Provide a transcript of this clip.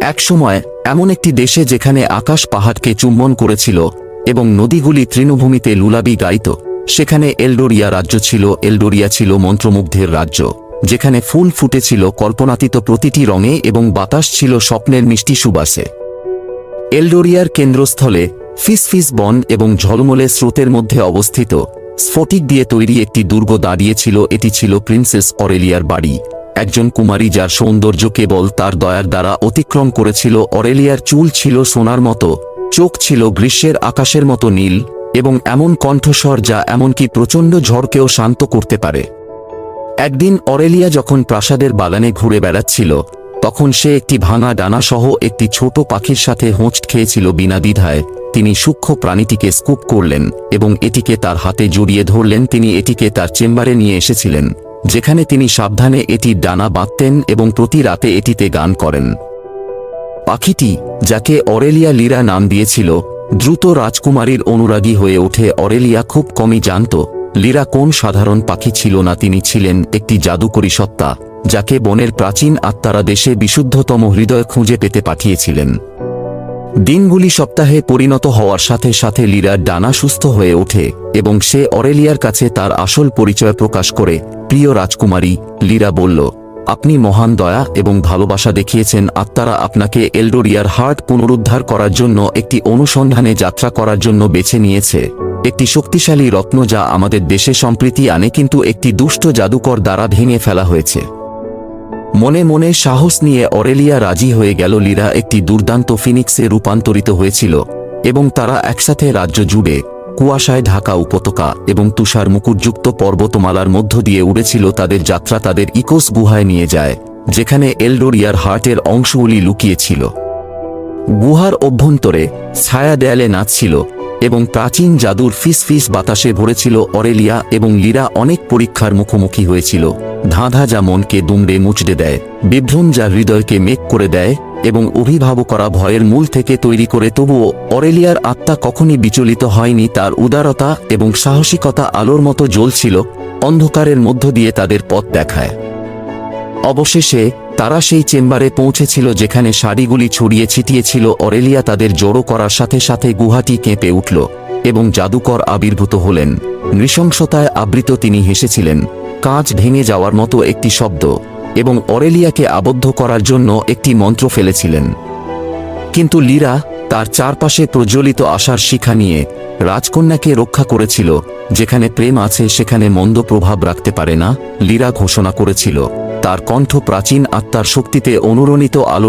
একসময়, এমন একটি দেশে যেখানে আকাশ পাহাড়কে চুম্বন করেছিল এবং নদীগুলি তৃণভূমিতে লুলাবি গাইত, সেখানে এলডোরিয়া রাজ্য ছিল, এলডোরিয়া ছিল মন্ত্রমুগ্ধের রাজ্য, যেখানে ফুল ফুটেছিল কল্পনাতীত প্রতিটি রঙে এবং বাতাস ছিল স্বপ্নের মিষ্টি সুবাসে। এলডোরিয়ার কেন্দ্রস্থলে ফিসফিস বন এবং ঝলমলে স্রোতের মধ্যে অবস্থিত স্ফটিক দিয়ে তৈরি একটি দুর্গ দাঁড়িয়েছিল, এটি ছিল প্রিন্সেস অরেলিয়ার বাড়ি। একজন কুমারী যার সৌন্দর্য কেবল তার দয়ার দ্বারা অতিক্রম করেছিল, অরেলিয়ার চুল ছিল সোনার মতো, চোখ ছিল গ্রীষ্মের আকাশের মতো নীল, এবং এমন কণ্ঠস্বর যা এমনকি প্রচণ্ড ঝড়কেও শান্ত করতে পারে। একদিন অরেলিয়া যখন প্রাসাদের বাগানে ঘুরে বেড়াচ্ছিল, তখন সে একটি ভাঙা ডানাসহ একটি ছোট পাখির সাথে হোঁচ খেয়েছিল বিনা দ্বিধায়। তিনি সূক্ষ্ম প্রাণীটিকে স্কুপ করলেন এবং এটিকে তার হাতে জড়িয়ে ধরলেন। তিনি এটিকে তার চেম্বারে নিয়ে এসেছিলেন। যেখানে তিনি সাবধানে এটি ডানা বাঁধতেন এবং প্রতি রাতে এটিতে গান করেন। পাখিটি, যাকে অরেলিয়া লীরা নাম দিয়েছিল, দ্রুত রাজকুমারীর অনুরাগী হয়ে ওঠে। অরেলিয়া খুব কমই জানত লীরা কোন সাধারণ পাখি ছিল না। তিনি ছিলেন একটি জাদুকরী সত্তা, যাকে বনের প্রাচীন আত্মারা দেশে বিশুদ্ধতম হৃদয় খুঁজে পেতে পাঠিয়েছিলেন। দিনগুলি সপ্তাহে পরিণত হওয়ার সাথে সাথে লীরার ডানা সুস্থ হয়ে ওঠে এবং সে অরেলিয়ার কাছে তার আসল পরিচয় প্রকাশ করে প্রিয় রাজকুমারী, লীরা বলল, আপনি মহান দয়া এবং ভালোবাসা দেখিয়েছেন আত্মারা আপনাকে এলডোরিয়ার হার্ট পুনরুদ্ধার করার জন্য একটি অনুসন্ধানে যাত্রা করার জন্য বেছে নিয়েছে। একটি শক্তিশালী রত্ন যা আমাদের দেশে সম্প্রীতি আনে কিন্তু একটি দুষ্ট জাদুকর দ্বারা ভেঙে ফেলা হয়েছে। মনে মনে সাহস নিয়ে অরেলিয়া রাজি হয়ে গেল লীরা একটি দুর্দান্ত ফিনিক্সে রূপান্তরিত হয়েছিল এবং তারা একসাথে রাজ্য জুড়ে কুয়াশায় ঢাকা উপত্যকা এবং তুষার মুকুটযুক্ত পর্বতমালার মধ্য দিয়ে উড়েছিল তাদের যাত্রা তাদের ইকোস গুহায় নিয়ে যায়, যেখানে এলডোরিয়ার হার্টের অংশগুলি লুকিয়েছিল। গুহার অভ্যন্তরে ছায়া দেয়ালে নাচছিল এবং প্রাচীন জাদুর ফিস ফিস বাতাসে ভরেছিল অরেলিয়া এবং লীরা অনেক পরীক্ষার মুখোমুখি হয়েছিল। ধাঁধা যা মনকে দুমড়ে মুচড়ে দেয়, বিভ্রম যা হৃদয়কে মেক করে দেয় এবং অভিভাবকরা ভয়ের মূল থেকে তৈরি করে, তবুও অরেলিয়ার আত্মা কখনই বিচলিত হয়নি, তার উদারতা এবং সাহসিকতা আলোর মতো জ্বলছিল, অন্ধকারের মধ্য দিয়ে তাদের পথ দেখায়। অবশেষে তারা সেই চেম্বারে পৌঁছেছিল যেখানে শাড়িগুলি ছড়িয়ে ছিটিয়েছিল, অরেলিয়া তাদের জড়ো করার সাথে সাথে গুহাটি কেঁপে উঠল এবং জাদুকর আবির্ভূত হলেন। নৃশংসতায় আবৃত তিনি হেসেছিলেন। কাঁচ ভেঙে যাওয়ার মতো একটি শব্দ। এবং অরেলিয়াকে আবদ্ধ করার জন্য একটি মন্ত্র ফেলেছিলেন। কিন্তু লীরা তার চারপাশে প্রজ্বলিত আশার শিখা নিয়ে রাজকন্যাকে রক্ষা করেছিল, যেখানে প্রেম আছে সেখানে মন্দ প্রভাব রাখতে পারে না, লীরা ঘোষণা করেছিল। তার কণ্ঠ প্রাচীন আত্মার শক্তিতে অনুরণিত আলো